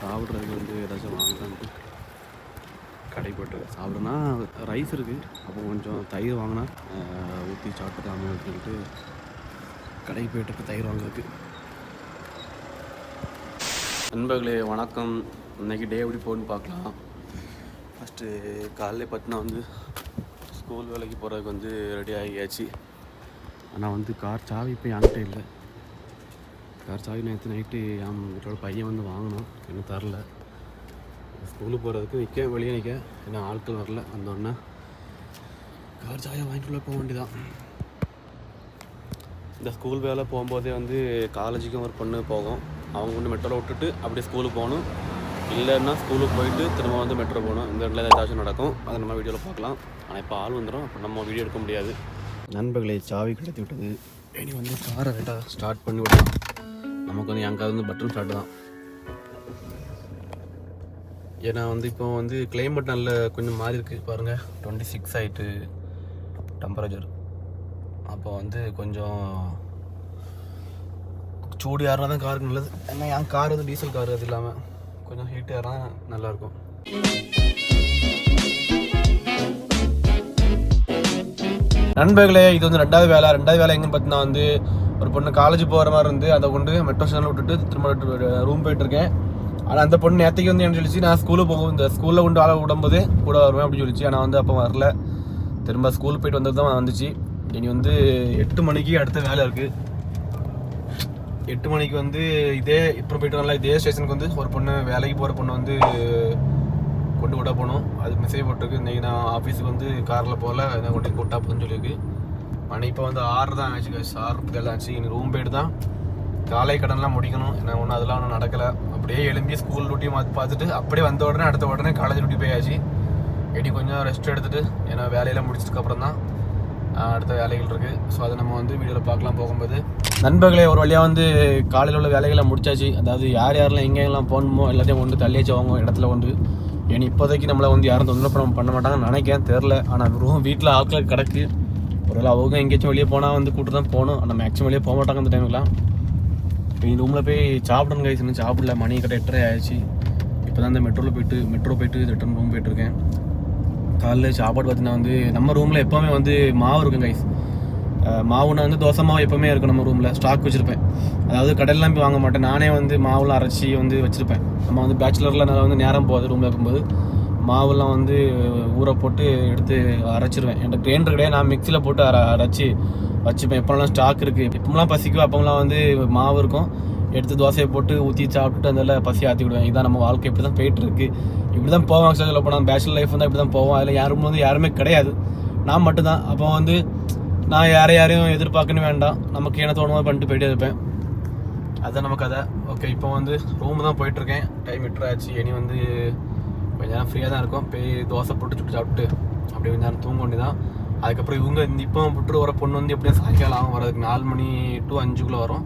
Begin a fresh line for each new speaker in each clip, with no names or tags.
சாப்பிட்றதுக்கு வந்து ஏதாச்சும் வாங்கலான்ட்டு கடை போட்டு சாப்பிட்றேன்னா ரைஸ் இருக்குது அப்போ கொஞ்சம் தயிர் வாங்கினா ஊற்றி சாப்பிட்டுக்காம அப்படின்னு சொல்லிட்டு கடைக்கு போயிட்டு இப்போ தயிர் வாங்குறதுக்கு. நண்பர்களே வணக்கம். இன்னைக்கு டே எப்படி போகணுன்னு பார்க்கலாம். ஃபஸ்ட்டு காலையில பார்த்தினா வந்து ஸ்கூல் வேலைக்கு போகிறதுக்கு வந்து ரெடி ஆகியாச்சு. ஆனால் வந்து கார் சாவி இப்போ என்கிட்ட இல்லை. கார் சாவி நேற்று நைட்டு வீட்டோட பையன் வந்து வாங்கினான். இன்னும் தரல. ஸ்கூலுக்கு போகிறதுக்கு நிற்க வெளியே நிற்க ஏன்னா ஆட்கள் வரல. வந்தோடனே கார் சாயை வாங்கிட்டு போக வேண்டியதான் இந்த ஸ்கூல் வேலை போகும்போதே வந்து காலேஜுக்கும் ஒரு பொண்ணு போகும். அவங்க வந்து மெட்ரோவில் விட்டுட்டு அப்படியே ஸ்கூலுக்கு போகணும். இல்லைன்னா ஸ்கூலுக்கு போயிட்டு திரும்ப வந்து மெட்ரோ போகணும். இந்த இடத்துல ஏதாச்சும் நடக்கும். அதை நம்ம வீடியோவில் பார்க்கலாம். ஆனால் இப்போ ஆள் வந்துடும் அப்போ நம்ம வீடியோ எடுக்க முடியாது. நண்பர்களை சாவி கிடைத்து விட்டது. இனி வந்து காரை ரைட்டாக ஸ்டார்ட் பண்ணி விடலாம். நமக்கு வந்து எங்காவது வந்து பட்டன் ஸ்டார்ட் தான். ஏன்னா வந்து இப்போ வந்து கிளைமேட் நல்ல கொஞ்சம் மாறி இருக்கு பாருங்க. டுவெண்ட்டி சிக்ஸ் ஆயிட்டு டெம்பரேச்சர் அப்போ வந்து கொஞ்சம் சூடு ஏறினா தான் காருக்கு நல்லது. ஏன்னா என் கார் வந்து டீசல் கார் அது இல்லாமல் கொஞ்சம் ஹீட் ஏறினா நல்லாயிருக்கும் நண்பர்களே இது வந்து ரெண்டாவது வேலை. ரெண்டாவது வேலை எங்கன்னு பார்த்தீங்கன்னா வந்து ஒரு பொண்ணு காலேஜ் போகிற மாதிரி இருந்து அதை கொண்டு மெட்ரோ ஸ்டேஷனில் விட்டுட்டு திரும்ப ரூம் போயிட்டு இருக்கேன் ஆனால் அந்த பொண்ணு நேற்றுக்கு வந்து என்ன சொல்லிச்சு நான் ஸ்கூலுக்கு போகும் இந்த ஸ்கூலில் கொண்டு ஆள விடும்போது கூட வருவேன் அப்படின்னு சொல்லிச்சு. ஆனால் வந்து அப்போ வரல. திரும்ப ஸ்கூல் போயிட்டு வந்தது தான் வந்துச்சு. இனி வந்து எட்டு மணிக்கு அடுத்த வேலை இருக்குது எட்டு மணிக்கு வந்து இதே இப்போ போயிட்டு வரல இதே ஸ்டேஷனுக்கு வந்து ஒரு பொண்ணு வேலைக்கு போகிற பொண்ணு வந்து கொண்டு விட போகணும் அது மெசேஜ் போட்டிருக்கு. இன்றைக்கி நான் ஆஃபீஸுக்கு வந்து காரில் போகல. நான் கொண்டு போட்டா போகணும்னு சொல்லியிருக்கு. மணி இப்போ வந்து ஆறு தான் ஆச்சு கைஸ் ஆறு முப்பத்தேழு ஆச்சு. இனி ரூம் போயிட்டு தான் காலை கடன்லாம் முடிக்கணும். ஏன்னா ஒன்றும் அதெல்லாம் ஒன்றும் நடக்கலை. அப்படியே எழும்பி ஸ்கூல் டியூட்டி மாற்றி பார்த்துட்டு அப்படியே வந்த உடனே அடுத்த உடனே காலேஜ் டியூட்டி போயாச்சு. இடி கொஞ்சம் ரெஸ்ட் எடுத்துட்டு ஏன்னா வேலையெல்லாம் முடிச்சதுக்கப்புறம் தான் அடுத்த வேலைகள் இருக்குது ஸோ அதை நம்ம வந்து வீடியோவில் பார்க்கலாம் போகும்போது. நண்பர்களே ஒரு வழியாக வந்து காலையில் உள்ள வேலைகளை முடிச்சாச்சு. அதாவது யார் யாரெல்லாம் எங்கெங்கெல்லாம் போகணுமோ எல்லாத்தையும் கொண்டு தள்ளியாச்சு அவங்க இடத்துல கொண்டு ஏன்னா இப்போதைக்கு நம்மளை வந்து யாரும் தொந்தரவு பண்ண பண்ண மாட்டாங்கன்னு நினைக்கிறேன். தெரில ஆனால் ரூம் வீட்டில் ஆட்கள் கிடக்கு. ஒருவேளை அவங்க எங்கேயாச்சும் வெளியே போனால் வந்து கூட்டு தான் போகணும். ஆனால் மேக்ஸிமம் வெளியே போக மாட்டாங்க அந்த டைம்லாம் இப்போ ரூமில் போய் சாப்பிடணும் கைஸ் இன்னும் சாப்பிடல. மணி கிட்ட எட்டரை ஆயிடுச்சு. இப்போ தான் இந்த மெட்ரோவில் போயிட்டு மெட்ரோ போயிட்டு ரிட்டர்ன் ரூம் போயிட்டுருக்கேன் காலைல சாப்பாடு பார்த்தீங்கன்னா வந்து நம்ம ரூமில் எப்போவுமே வந்து மாவு இருக்கும் கைஸ் மாவுனா வந்து தோசை மாவு எப்போவுமே இருக்கும் நம்ம ரூமில் ஸ்டாக் வச்சுருப்பேன். அதாவது கடையிலாம் போய் வாங்க மாட்டேன். நானே வந்து மாவுலாம் அரைச்சி வந்து வச்சுருப்பேன். நம்ம வந்து பேச்சுலரில் நான் வந்து நேரம் போகாது ரூமில் இருக்கும்போது. மாவுலாம் வந்து ஊற போட்டு எடுத்து அரைச்சிருவேன். என்கிட்ட கிரைண்டர் கிடையாது. நான் மிக்சியில் போட்டு அரை அரைச்சி வச்சுப்பேன். எப்போலாம் ஸ்டாக் இருக்குது எப்போலாம் பசிக்கும் அப்போலாம் வந்து மாவு இருக்கும். எடுத்து தோசையை போட்டு ஊற்றி சாப்பிட்டுட்டு அதில் பசி ஆற்றி விடுவேன். இதான் நம்ம வாழ்க்கை. இப்படி தான் போயிட்டுருக்கு. இப்படி தான் போவோம். ஆக்சுவலாக சொல்ல போனால் பேச்சுலர் லைஃப் வந்து இப்படி தான் போவோம். அதில் யாரும் வந்து யாருமே கிடையாது. நான் மட்டும்தான். அப்போ வந்து நான் யாரை யாரையும் எதிர்பார்க்கணும் வேண்டாம். நமக்கு என்ன தோணுமோ பண்ணிட்டு போயிட்டே இருப்பேன். அதுதான் நம்ம கதை. ஓகே இப்போ வந்து ரூம் தான் போயிட்டுருக்கேன். டைம் விட்டுறாச்சு இனி வந்து கொஞ்ச நேரம் ஃப்ரீயாக தான் இருக்கும். போய் தோசை போட்டு சுட்டு சாப்பிட்டு அப்படியே கொஞ்ச நேரம் தூங்க வேண்டியதான் அதுக்கப்புறம் இவங்க இந்த இப்போ விட்டுட்டு வர பொண்ணு வந்து எப்படியும் சாயங்காலம் ஆகும். வரதுக்கு நாலு மணி டு அஞ்சுக்குள்ளே வரும்.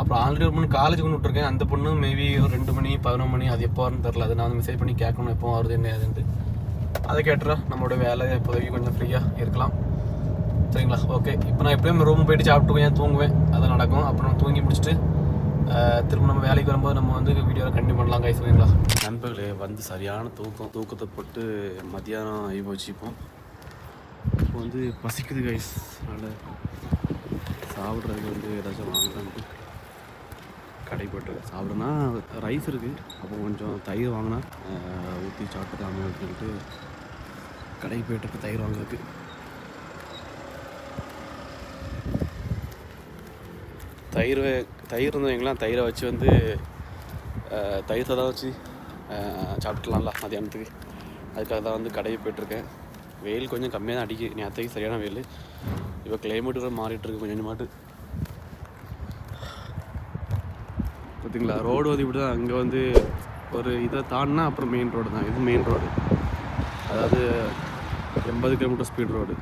அப்புறம் ஆல்ரெடி ஒரு பொண்ணு காலேஜ் கொண்டு விட்டுருக்கேன். அந்த பொண்ணு மேபி ஒரு ரெண்டு மணி பதினொன்று மணி அது எப்போ வரும்னு தெரில அது நான் வந்து மெசேஜ் பண்ணி கேட்கணும். எப்போ வருது என்ன ஏதுன்ட்டு அதை கேட்டுறா நம்மளோட வேலை இப்போதைக்கு கொஞ்சம் ஃப்ரீயாக இருக்கலாம். சரிங்களா? ஓகே இப்போ நான் எப்படியும் ரூம் போயிட்டு சாப்பிட்டு கொஞ்சம் தூங்குவேன். அது நடக்கும். அப்புறம் தூங்கி முடிச்சுட்டு திரும்ப நம்ம வேலைக்கு வரும்போது நம்ம வந்து வீடியோவில் கண்டினியூ பண்ணலாம் கைஸ் சரிங்களா? நண்பர்களே வந்து சரியான தூக்கம் தூக்கத்தை போட்டு மத்தியானம் ஆகி போச்சு இப்போ. இப்போ வந்து பசிக்குது கைஸ் அதனால் சாப்பிட்றதுக்கு வந்து ஏதாச்சும் வாங்கலான்ட்டு கடைப்பட்டு சாப்பிடனா சாப்பிட்றேன்னா ரைஸ் இருக்குது அப்போ கொஞ்சம் தயிர் வாங்கினா ஊற்றி சாப்பிட்டுக்காம சொல்லிட்டு கடைக்கு போயிட்டு இப்போ தயிர் வாங்குறதுக்கு. தயிர் தயிர் இருந்தவங்களாம் வைங்களேன் தயிரை வச்சு வந்து தயிர் தான் வச்சு சாப்பிட்டுலாம்ல மதியானத்துக்கு அதுக்காக தான் வந்து கடையை போயிட்டுருக்கேன். வெயில் கொஞ்சம் கம்மியாக தான் அடிக்கு நேரத்துக்கு சரியான வெயில். இப்போ கிளைமேட் கூட மாறிட்டுருக்கு கொஞ்சம் கொஞ்சமாட்டு. பார்த்தீங்களா? ரோடு வந்து இப்படி தான் அங்கே வந்து ஒரு இதை தாண்டினா அப்புறம் மெயின் ரோடு தான். இது மெயின் ரோடு அதாவது எண்பது கிலோமீட்டர் ஸ்பீட் ரோடு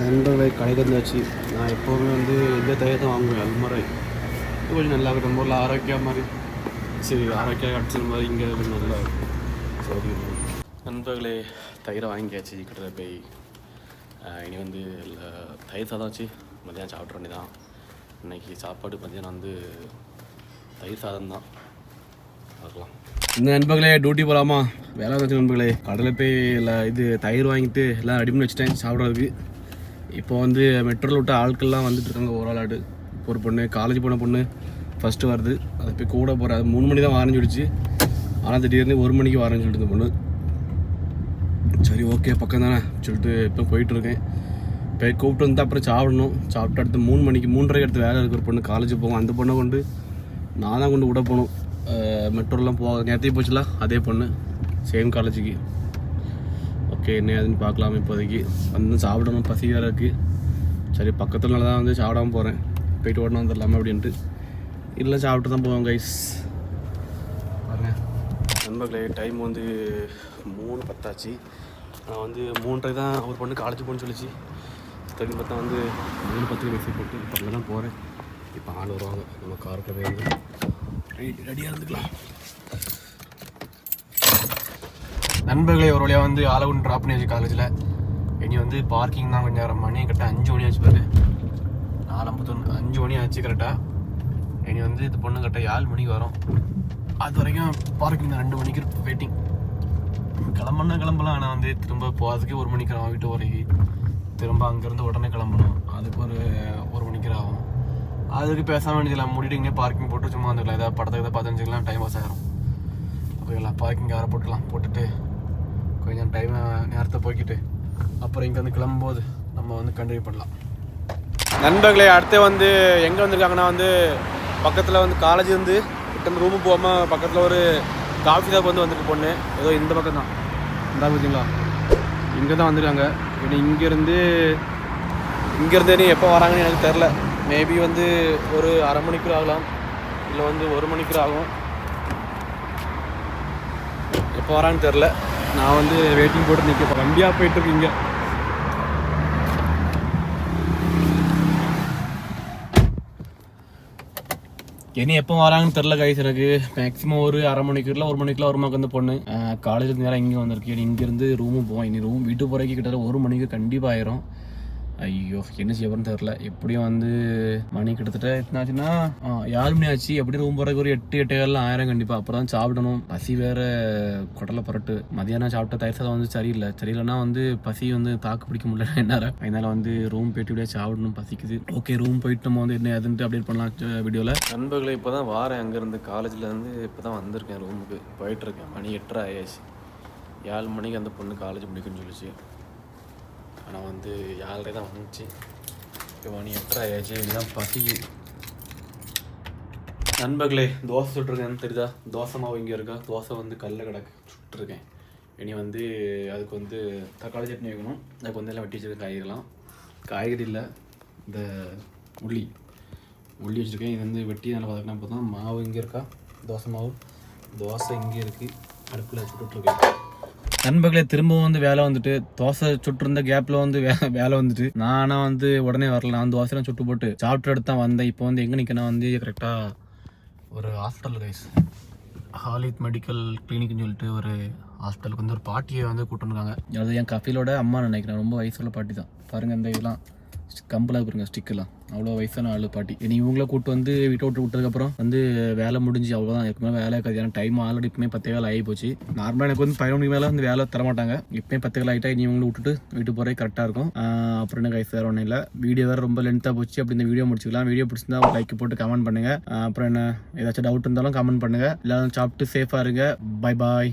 நண்பர்களை கடைக்கு வந்தாச்சு நான் எப்போவுமே வந்து இந்த தயிர் தான் வாங்குவேன் அல்மரை இது கொஞ்சம் நல்லா இருக்கும். நம்ம ஊரில் ஆரோக்கியா மாதிரி. சரி ஆரோக்கியா அடிச்சது மாதிரி இங்கே கொஞ்சம் நல்லா இருக்கும். சரி நண்பர்களே தயிரை வாங்கியாச்சு கிட்ட போய் இனி வந்து இல்ல- தயிர் சாதம் வச்சு மதியானம் சாப்பிட்ற வேண்டியதான் இன்னைக்கு சாப்பாடு மதியானம் வந்து தயிர் சாதம் தான். பார்க்கலாம். இந்த நண்பர்களே டியூட்டி போகலாமா வேலை வச்சு நண்பர்களே கடையில் போய் எல்லாம் இது தயிர் வாங்கிட்டு எல்லாம் ரெடி பண்ணி வச்சுட்டேன் சாப்பிட்றதுக்கு. இப்போ வந்து மெட்ரோவில் விட்ட ஆட்கள்லாம் வந்துட்டு இருக்காங்க ஒரு ஆளாடு இப்போ ஒரு பொண்ணு காலேஜ் போன பொண்ணு ஃபஸ்ட்டு வருது. அது போய் கூட போகிற அது மூணு மணி தான் வரேன்னு சொல்லிச்சு ஆனால் திடீர்னு ஒரு மணிக்கு வரேன்னு சொல்லிட்டு இந்த பொண்ணு. சரி ஓகே பக்கம் தானே சொல்லிட்டு இப்போ போயிட்டுருக்கேன் போய் கூப்பிட்டு வந்து அப்புறம் சாப்பிடணும். சாப்பிட்டு அடுத்து மூணு மணிக்கு மூன்றரை அடுத்து வேலை இருக்கிற பொண்ணு காலேஜ் போகும். அந்த பொண்ணை கொண்டு நான் தான் கொண்டு விட போகணும். மெட்ரோலாம் போக நேரத்தையும் போச்சுல அதே பொண்ணு. சேம் காலேஜுக்கு ஓகே என்ன ஏதுன்னு பார்க்கலாம் இப்போதைக்கு. வந்து சாப்பிடணும் பசி வேறு இருக்குது சரி பக்கத்தில் தான் வந்து சாப்பிடாமல் போகிறேன் போயிட்டு உடனே வந்துடலாமா அப்படின்ட்டு. இல்லை சாப்பிட்டு தான் போவோம் கைஸ் பாருங்க. நண்பர்களே டைம் வந்து மூணு பத்தாச்சு. நான் வந்து மூன்றரை தான் ஒரு பொண்ணு காலேஜ் போகணும்னு சொல்லிச்சு. தண்ணி பார்த்தா வந்து மூணு பத்துக்கு மெசேஜ் போட்டு இப்போ தான் போகிறேன் இப்போ ஆள் வருவாங்க. நம்ம காருக்குள்ள போய் வந்து ரெடி ரெடியாக இருந்துக்கலாம். நண்பர்களே ஒரு வழியாக வந்து ஆளை ட்ராப் ட்ராப் பண்ணியாச்சு காலேஜில் இனி வந்து பார்க்கிங் தான் கொஞ்சம் நேரம். மணி கரெக்டாக அஞ்சு மணி ஆச்சு பாரு. நாலு ஐம்பத்தொன்று அஞ்சு மணி ஆச்சு கரெக்டாக இனி வந்து இது பொண்ணு கரெக்டாக ஏழு மணிக்கு வரும். அது வரைக்கும் பார்க்கிங் தான். ரெண்டு மணிக்கு வெயிட்டிங் கிளம்புனா கிளம்பலாம். ஆனால் வந்து திரும்ப போகிறதுக்கு ஒரு மணிக்கு ஆகும் வீட்டு வரைக்கும் திரும்ப அங்கேருந்து உடனே கிளம்பணும். அதுக்கு ஒரு ஒரு மணிக்கு ஆகும். அதுக்கு பேசாமல் வேண்டியதில்லை. மூடிட்டு இங்கே பார்க்கிங் போட்டு சும்மா வந்துக்கலாம் ஏதாவது படத்துக்கு ஏதாவது பார்த்து வச்சுக்கலாம். டைம் பாஸ் ஆகிரும் ஓகேங்களா பார்க்கிங் வேறு போட்டுக்கலாம். போட்டுட்டு கொஞ்சம் டைமை நேரத்தை போய்க்கிட்டு அப்புறம் இங்கே வந்து கிளம்பும்போது நம்ம வந்து கண்டினியூ பண்ணலாம். நண்பர்களே அடுத்து வந்து எங்கே வந்திருக்காங்கன்னா வந்து பக்கத்தில் வந்து காலேஜ் வந்து கிட்ட ரூமுக்கு போகாமல் பக்கத்தில் ஒரு காஃபி ஷாப் வந்து வந்துட்டு பொண்ணு. ஏதோ இந்த பக்கம் தான் இந்த பார்த்தீங்களா இங்கே தான் வந்திருக்காங்க. இனி இங்கேருந்து இங்கேருந்து நீ எப்போ வராங்கன்னு எனக்கு தெரில மேபி வந்து ஒரு அரை மணிக்கூர் ஆகலாம். இல்லை வந்து ஒரு மணிக்கூர் ஆகும். எப்போ வரான்னு தெரில நான் வந்து வெயிட்டிங் போட்டு நிற்க வண்டியாக போயிட்டுருக்கீங்க. இனி எப்போ வராங்கன்னு தெரில கைஸ் எனக்கு மேக்ஸிமம் ஒரு அரை மணிக்குள்ள ஒரு மணிக்குள்ள ஒரு மணிக்கு வந்து பொண்ணு காலேஜ் நேரம் இங்கே வந்திருக்கு இனி இங்கேருந்து ரூமும் போவோம். இனி ரூம் வீட்டு போகிறக்கு கிட்டத்தட்ட ஒரு மணிக்கு கண்டிப்பாக ஆயிரும். ஐயோ என்ன செய்யப்படுன்னு தெரில எப்படியும் வந்து மணி கிட்டத்தட்ட எத்தனாச்சுன்னா ஏழு மணி ஆச்சு. எப்படி ரூம் போறதுக்கு ஒரு எட்டு எட்டு ஏழு ஆயிரம் கண்டிப்பாக அப்புறம் தான் சாப்பிடணும். பசி வேற குடலை புரட்டு. மதியானம் சாப்பிட்ட தயிர் சாதம் வந்து சரியில்லை. சரியில்லைன்னா வந்து பசி வந்து தாக்கு பிடிக்க முடியல என்னால. அதனால வந்து ரூம் போயிட்டு இப்படியே சாப்பிடணும். பசிக்குது. ஓகே ரூம் போயிட்டு நம்ம வந்து என்ன எதுன்ட்டு அப்டேட் பண்ணலாம் வீடியோவில் நண்பர்களை இப்போ தான் வாரேன். அங்கேருந்து காலேஜ்லேருந்து இப்போ தான் வந்திருக்கேன் ரூமுக்கு போயிட்டுருக்கேன் மணி எட்டரை ஆயாச்சு. ஏழு மணிக்கு அந்த பொண்ணு காலேஜ் முடிக்குன்னு சொல்லிச்சு. ஆனால் வந்து யாரே தான் வந்துச்சு இப்போ மணி எட்டரை ஆயாச்சு இதுதான் பசிக்கு நண்பர்களே தோசை சுட்டுருக்கேன்னு தெரியுதா? தோசை மாவு இங்கே இருக்கா? தோசை வந்து கல்லில் கிடக்கு சுட்டுருக்கேன். இனி வந்து அதுக்கு வந்து தக்காளி சட்னி வைக்கணும். அதுக்கு வந்து எல்லாம் வெட்டி வச்சுருக்கேன் காய்கறிலாம். காய்கறி இல்லை இந்த உள்ளி. உள்ளி வச்சுருக்கேன். இது வந்து வெட்டி நல்லா பார்த்துக்கலாம் அப்போ தான் மாவு இங்கே இருக்கா? தோசை மாவு. தோசை இங்கே இருக்குது அடுப்பில் சுட்டுட்ருக்கேன் நண்பர்களே திரும்பவும் வந்து வேலை வந்துட்டு தோசை சுட்டிருந்த கேப்ல வந்து வேலை வந்துட்டு. நானா வந்து உடனே வரல. நான் தோசைலாம் சுட்டு போட்டு சாப்பிட்டு எடுத்து தான் வந்தேன். இப்போ வந்து எங்க நிற்கனா வந்து கரெக்டாக ஒரு ஹாஸ்பிட்டல் கைஸ் ஹாலித் மெடிக்கல் கிளினிக்னு சொல்லிட்டு ஒரு ஹாஸ்பிட்டலுக்கு வந்து ஒரு பாட்டியை வந்து கூப்பிட்டுருக்காங்க அது என் கஃபிலோட அம்மா நினைக்கிறேன். ரொம்ப வயசுள்ள பாட்டி தான். பாருங்க இந்த இதெல்லாம். கம்பலாக பாருங்க ஸ்டிக்கெல்லாம் அவ்வளோ வயசான ஆளு பாட்டி. இனி இவங்கள கூட்டு வந்து வீட்டை விட்டு விட்டதுக்கப்புறம் வந்து வேலை முடிஞ்சு அவ்வளோதான் இருக்குமே வேலை இருக்காது. ஏன்னா டைம் ஆல்ரெடி இப்பவுமே பத்து வேலை ஆகி போச்சு. நார்மலாக எனக்கு வந்து பதினொன்று மேலே வந்து வேலை தரமாட்டாங்க மாட்டாங்க. பத்து வேலை ஆகிட்டா இனி இவங்களை விட்டுட்டு வீட்டு போகிறே கரெக்டாக இருக்கும். அப்புறம் என்ன கைஸ் வேறு ஒன்றும் இல்லை. வீடியோ வேறு ரொம்ப லென்த்தாக போச்சு. அப்படி இந்த வீடியோ முடிச்சுக்கலாம். வீடியோ பிடிச்சிருந்தா லைக் போட்டு கமெண்ட் பண்ணுங்கள் அப்புறம் என்ன ஏதாச்சும் டவுட் இருந்தாலும் கமெண்ட் பண்ணுங்க. எல்லாரும் சாப்பிட்டு சேஃபாக இருங்க. Bye bye